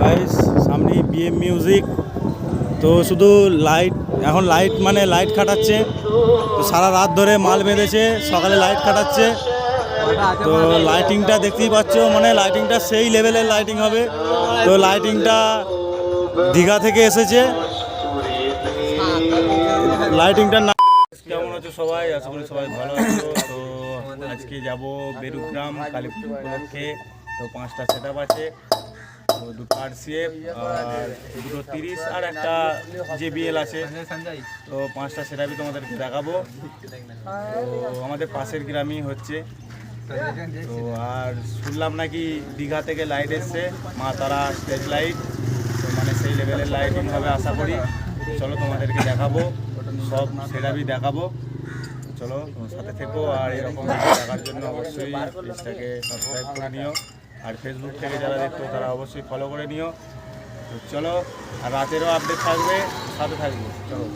Guys সামনে BM music তো শুধু লাইট এখন লাইট মানে লাইট খাটাচ্ছে। তো সারা রাত ধরে মাল বেঁধেছে, সকালে লাইট খাটাচ্ছে। তো লাইটিংটা দেখতেই পাচ্ছ মানে লাইটিংটা সেই লেভেলের লাইটিং হবে। তো লাইটিংটা দীঘা থেকে এসেছে। লাইটিংটা না কেমন আছো সবাই? আশা করি সবাই ভালো তো আজকে যাব বেরুগ্রাম কালী উপলক্ষে। তো পাঁচটা সেট আছে। দুটো আরসিএফ তিরিশ আর একটা জেবিএল আছে। তো পাঁচটা সেটাপি তোমাদেরকে দেখাবো। তো আমাদের পাশের গ্রামই হচ্ছে। তো আর শুনলাম নাকি দীঘা থেকে লাইট এসছে, মা তারা স্টেজ লাইট তো মানে সেই লেভেলের লাইটিং হবে আশা করি। চলো তোমাদেরকে দেখাবো, সব সেটাবি দেখাবো। চলো সাথে থেকো, আর এরকম দেখার জন্য অবশ্যই পেজটাকে সাবস্ক্রাইব করে নিও। আর ফেসবুক থেকে যারা দেখতো তারা অবশ্যই ফলো করে নিও। তো চলো আর রাতেরও আপডেট থাকবে সাথে থাকবে। চলো।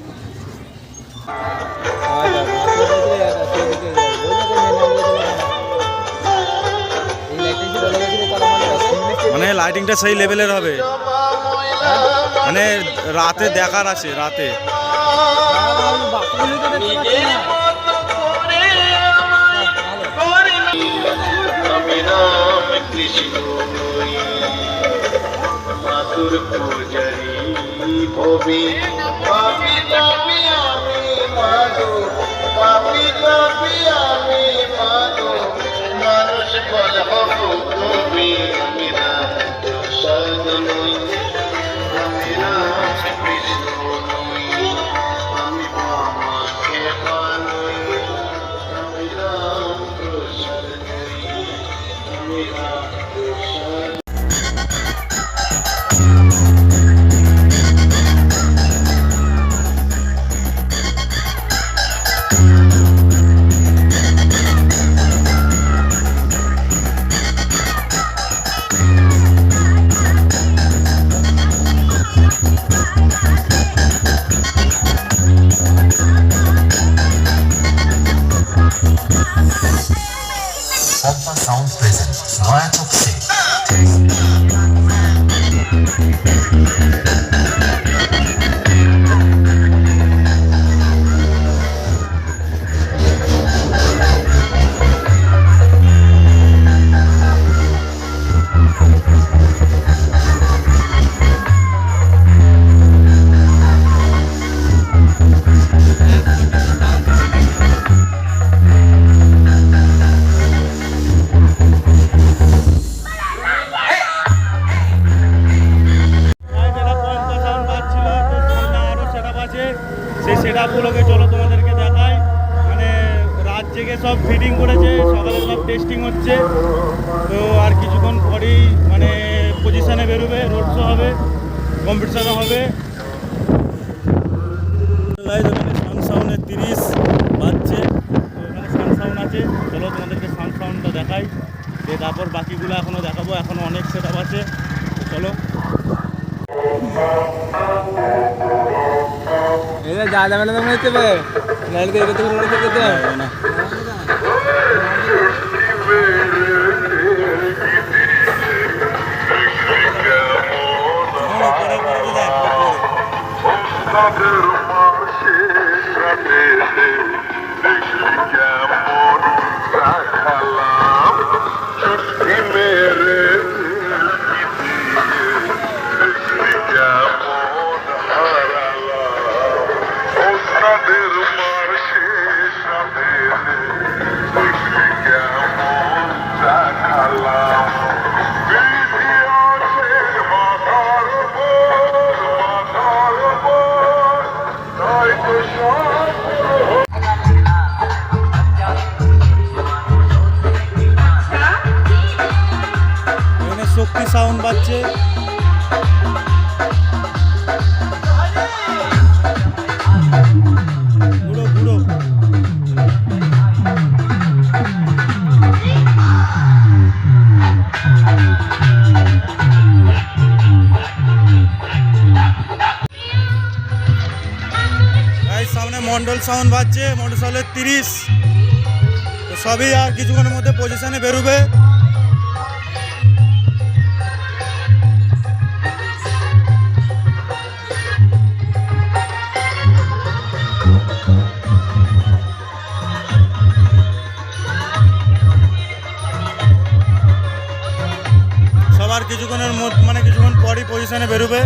মানে লাইটিংটা সেই লেভেলের হবে। মানে রাতে দেখার আছে রাতে। মাতুর পূজারি ভবি পাপি পাপি আমি মাধু পাপি পাপি আমি মাধু মানুষ বল হব তুমি আমি রাম প্রসাদ নই আমি রাম নই সকালে সব টেস্টিং হচ্ছে। তো আর কিছুক্ষণ পরেই মানে পজিশনে বেরোবে রোড শো হবে কম্পিটিশনও হবে। ওখানে সাউন্ড তিরিশ বাজছে। তো ওখানে সাউন্ড আছে। চলো তোমাদেরকে সাউন্ড সাউন্ডটা দেখাই। দিয়ে তারপর বাকিগুলো এখনও দেখাবো। এখনও অনেক সেট আছে। চলো। এটা যা যাবে না মনে হচ্ছে বে। নাইলে তো এটা তো মনে হচ্ছে তো। না। সাউন্ড বাজছে? সামনে মন্ডল সাউন্ড বাজছে, মন্ডল সাউন্ডের তিরিশ। সবই আর কিছুক্ষণের মধ্যে পজিশনে বেরোবে। আর কিছুক্ষণের মানে কিছুক্ষণ পরই পজিশনে বেরোবে।